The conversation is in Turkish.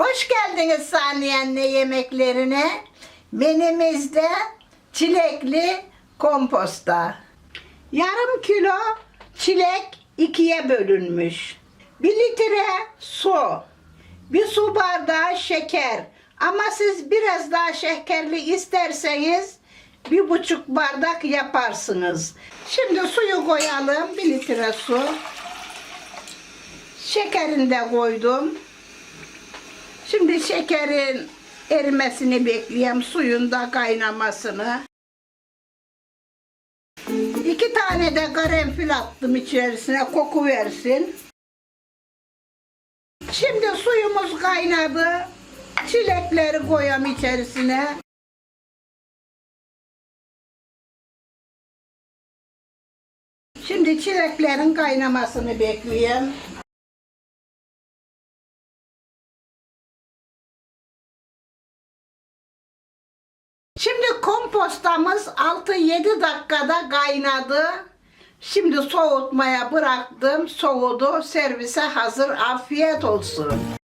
Hoş geldiniz Saniye anne yemeklerine. Menümüzde çilekli komposta. Yarım kilo çilek ikiye bölünmüş. Bir litre su. Bir su bardağı şeker. Ama siz biraz daha şekerli isterseniz bir buçuk bardak yaparsınız. Şimdi suyu koyalım. Bir litre su. Şekerini de koydum. Şimdi şekerin erimesini bekleyeyim. Suyun da kaynamasını. İki tane de karanfil attım içerisine koku versin. Şimdi suyumuz kaynadı. Çilekleri koyam içerisine. Şimdi çileklerin kaynamasını bekleyeyim. Şimdi kompostamız 6-7 dakikada kaynadı. Şimdi soğutmaya bıraktım. Soğudu. Servise hazır. Afiyet olsun.